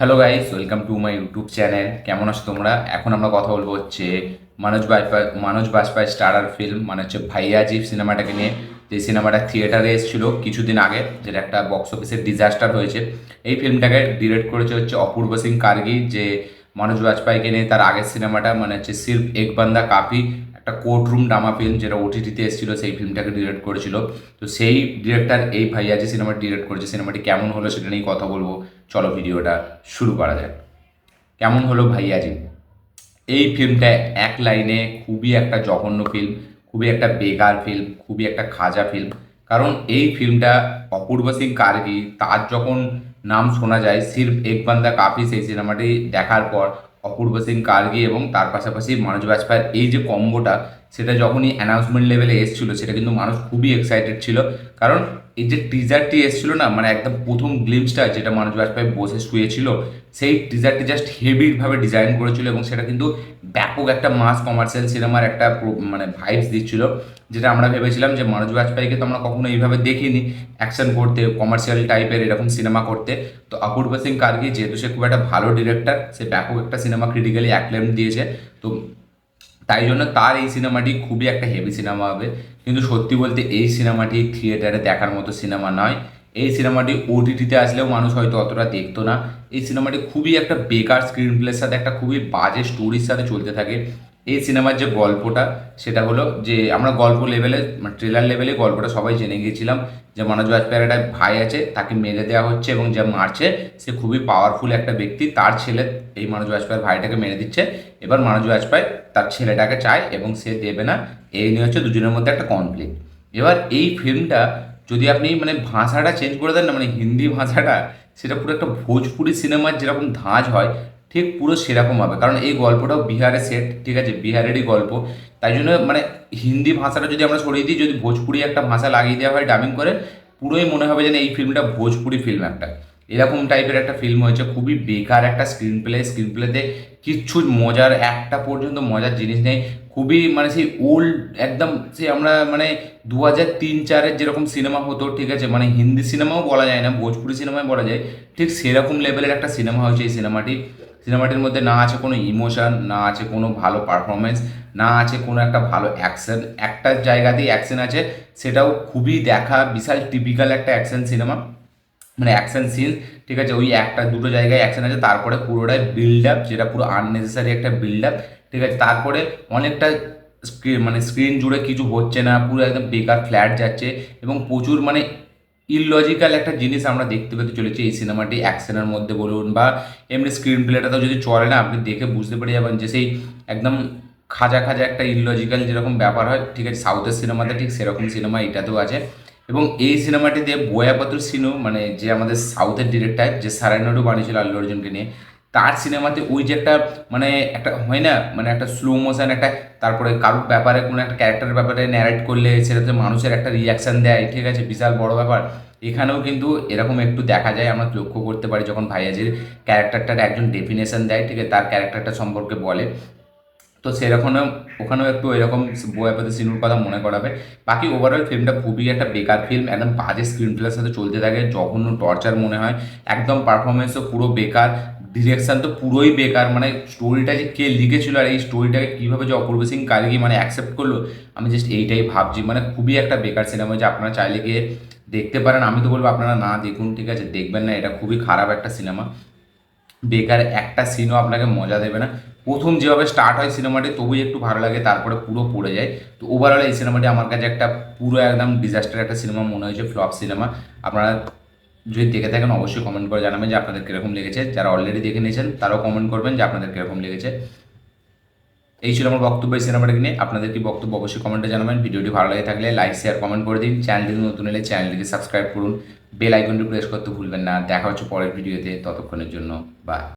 Hello guys welcome to my YouTube channel কেমন আছো তোমরা? এখন আমরা কথা বলব হচ্ছে মানোজ বাজপাই মানোজ বাজপাই স্টারার ফিল্ম মানে হচ্ছে ভাইয়াজি সিনেমাটাকে নিয়ে, যে সিনেমাটা থিয়েটারে এসেছিল কিছুদিন আগে, যেটা একটা বক্স অফিসের ডিজাস্টার হয়েছে। এই ফিল্মটাকে ডিরেক্ট করেছে হচ্ছে অপূর্ব সিং কার্গি, যে মনোজ বাজপাইকে নিয়ে তার আগের সিনেমাটা মানে হচ্ছে সির্ফ এক বান্দা কাফি একটা কোর্ট রুম ড্রামা ফিল্ম যেটা ওটিটিতে এসেছিল, সেই ফিল্মটাকে ডিরেক্ট করেছিল। তো সেই ডিরেক্টর এই ভাইয়াজি সিনেমাটি ডিরেক্ট করেছে। সিনেমাটি কেমন হলো সেটা নিয়ে কথা বলব। চলো ভিডিওটা শুরু করা যাক। কেমন হলো ভাইয়াজি? এই ফিল্মটা এক লাইনে খুবই একটা জঘন্য ফিল্ম খুবই একটা বেকার ফিল্ম খুবই একটা খাজা ফিল্ম কারণ এই ফিল্মটা অপূর্ব সিং কার্গি, তার যখন নাম শোনা যায়, সির্ফ এক বান্দা কাফি সেই সিনেমাটি দেখার পর অপূর্ব সিং কার্গি এবং তার পাশাপাশি মনোজ বাজপেয়ীর এই যে কম্বোটা সেটা যখনই অ্যানাউন্সমেন্ট লেভেলে এসেছিল, সেটা কিন্তু মানুষ খুবই এক্সাইটেড ছিল। কারণ এই যে টিজারটি এসেছিল না মানে একদম প্রথম গ্লিমসটা যেটা মনোজ বাজপেয়ী বসে শুয়েছিল, সেই টিজারটি জাস্ট হেভিভাবে ডিজাইন করেছিল এবং সেটা কিন্তু ব্যাপক একটা মাস কমার্শিয়াল সিনেমার একটা মানে ভাইবস দিচ্ছিল, যেটা আমরা ভেবেছিলাম যে মনোজ বাজপেয়ীকে তো আমরা কখনো এইভাবে দেখিনি অ্যাকশন করতে কমার্শিয়াল টাইপের এরকম সিনেমা করতে। তো অপূর্ব সিং কার্গি, যেহেতু সে খুব একটা ভালো ডিরেক্টর সে ব্যাপক একটা সিনেমা ক্রিটিক্যালি অ্যাক্লেম দিয়েছে। তো তাই জন্য তার এই সিনেমাটি খুবই একটা হেভি সিনেমা হবে। কিন্তু সত্যি বলতে এই সিনেমাটি থিয়েটারে দেখার মতো সিনেমা নয়। এই সিনেমাটি ওটিটিতে আসলেও মানুষ হয়তো অতটা দেখতো না। এই সিনেমাটি খুবই একটা বেকার স্ক্রিন প্লের সাথে, একটা খুবই বাজে স্টোরির সাথে চলতে থাকে। এই সিনেমার যে গল্পটা, সেটা হলো যে আমরা গল্প লেভেলে মানে ট্রেলার লেভেলে গল্পটা সবাই জেনে গিয়েছিলাম যে মনোজ বাজপেয়ীর একটা ভাই আছে, তাকে মেরে দেওয়া হচ্ছে এবং যে মারছে, সে খুবই পাওয়ারফুল একটা ব্যক্তি। তার ছেলে এই মনোজ বাজপেয়ীর ভাইটাকে মেরে দিচ্ছে। এবার মনোজ বাজপেয়ী তার ছেলেটাকে চায় এবং সে দেবে না। এই নিয়ে হচ্ছে দুজনের মধ্যে একটা কনফ্লিক্ট এবার এই ফিল্মটা যদি আপনি মানে ভাষাটা চেঞ্জ করে দেন না মানে হিন্দি ভাষাটা, সেটা পুরো একটা ভোজপুরি সিনেমার যেরকম ধাঁচ হয় ঠিক পুরো সেরকম হবে। কারণ এই গল্পটাও বিহারে সেট ঠিক আছে? বিহারেরই গল্প। তাই জন্য মানে হিন্দি ভাষাটা যদি আমরা সরিয়ে দিই, যদি ভোজপুরি একটা ভাষা লাগিয়ে দেওয়া হয় ডাবিং করে, পুরোই মনে হবে যেন এই ফিল্মটা ভোজপুরি ফিল্ম একটা। এরকম টাইপের একটা ফিল্ম হয়েছে, খুবই বেকার একটা স্ক্রিন প্লে স্ক্রিন প্লেতে কিচ্ছু মজার, একটা পর্যন্ত মজার জিনিস নেই। খুবই মানে সেই ওল্ড একদম সেই আমরা মানে দু হাজার তিন চারের যেরকম সিনেমা হতো, ঠিক আছে? মানে হিন্দি সিনেমাও বলা যায় না, ভোজপুরি সিনেমাও বলা যায়। ঠিক সেরকম লেভেলের একটা সিনেমা হয়েছে এই সিনেমাটি সিনেমাটির মধ্যে না আছে কোনো ইমোশন, না আছে কোনো ভালো পারফরমেন্স না আছে কোনো একটা ভালো অ্যাকশন। একটা জায়গাতেই অ্যাকশন আছে, সেটাও খুবই দেখা বিশাল টিপিক্যাল একটা অ্যাকশন সিনেমা। মানে অ্যাকশন সিন, ঠিক আছে, ওই একটা দুটো জায়গায় অ্যাকশন আছে, তারপরে পুরোটাই বিল্ড আপ যেটা পুরো আননেসেসারি একটা বিল্ড আপ ঠিক আছে, তারপরে অনেকটা স্ক্রিন মানে স্ক্রিন জুড়ে কিছু হচ্ছে না, পুরো একদম বেকার ফ্ল্যাট যাচ্ছে এবং প্রচুর মানে ইললজিক্যাল একটা জিনিস আমরা দেখতে পেতে চলেছি এই সিনেমাটি অ্যাকশনের মধ্যে বলুন বা এমনি স্ক্রিন প্লেটাতেও যদি চলে না, আপনি দেখে বুঝতে পেরে যাবেন যে সেই একদম খাজা খাজা একটা ইললজিক্যাল যেরকম ব্যাপার হয়, ঠিক আছে সাউথের সিনেমাতে ঠিক সেরকম সিনেমা এটাতেও আছে। এবং এই সিনেমাটিতে বয়াপাতুর সিনু মানে যে আমাদের সাউথের ডিরেক্টর যে সারানাডু বানিয়েছিল আল্লু অর্জুনকে নিয়ে তার সিনেমাতে ওই যে একটা মানে একটা, হয় না? মানে একটা স্লো মোশন একটা, তারপরে কারোর ব্যাপারে কোনো একটা ক্যারেক্টারের ব্যাপারে ন্যারেট করলে সেটাতে মানুষের একটা রিয়াকশান দেয়। ঠিক আছে, বিশাল বড় ব্যাপার। এখানেও কিন্তু এরকম একটু দেখা যায়, আমরা লক্ষ্য করতে পারি যখন ভাইয়াজির ক্যারেক্টারটার একজন ডেফিনেশন দেয়, ঠিক আছে, তার ক্যারেক্টারটা সম্পর্কে বলে। তো সেরকমও, ওখানেও একটু এরকম বয়াপাতে সিনুর কথা মনে করাবে। বাকি ওভারঅল ফিল্মটা খুবই একটা বেকার ফিল্ম একদম বাজে স্ক্রিন প্লের সাথে চলতে থাকে, জঘন্য টর্চার মনে হয়। একদম পারফরমেন্সও পুরো বেকার। ডিরেকশন তো পুরোই বেকার মানে স্টোরিটা যে কে লিখেছিল আর এই স্টোরিটাকে কীভাবে যে অপূর্ব সিং কার্গি মানে অ্যাকসেপ্ট করল, আমি জাস্ট এইটাই ভাবছি। মানে খুবই একটা বেকার সিনেমা যে আপনারা চাইলে গিয়ে দেখতে পারেন। আমি তো বলব আপনারা না দেখুন, ঠিক আছে? দেখবেন না, এটা খুবই খারাপ একটা সিনেমা বেকার একটা সিনও আপনাকে মজা দেবে না। প্রথম যেভাবে স্টার্ট হয় সিনেমাটি তবুই একটু ভালো লাগে, তারপরে পুরো পড়ে যায়। তো ওভারঅল এই সিনেমাটি আমার কাছে একটা পুরো একদম ডিজাস্টার একটা সিনেমা মনে হয়েছে ফ্লপ সিনেমা আপনারা যদি দেখে থাকেন, অবশ্যই কমেন্ট করে জানাবেন যে আপনাদের কীরকম লেগেছে। যারা অলরেডি দেখে নিয়েছেন, তারাও কমেন্ট করবেন যে আপনাদের কীরকম লেগেছে। এই ছিল আমার বক্তব্য এই সিনেমাটাকে নিয়ে। আপনাদের কি বক্তব্য, অবশ্যই কমেন্টে জানাবেন। ভিডিওটি ভালো লাগে থাকলে লাইক শেয়ার কমেন্ট করে দিন। চ্যানেলটি নতুন এলে চ্যানেলটিকে সাবস্ক্রাইব করুন। বেল আইকনটি প্রেস করতে ভুলবেন না। দেখা হচ্ছে পরের ভিডিওতে। ততক্ষণের জন্য বাই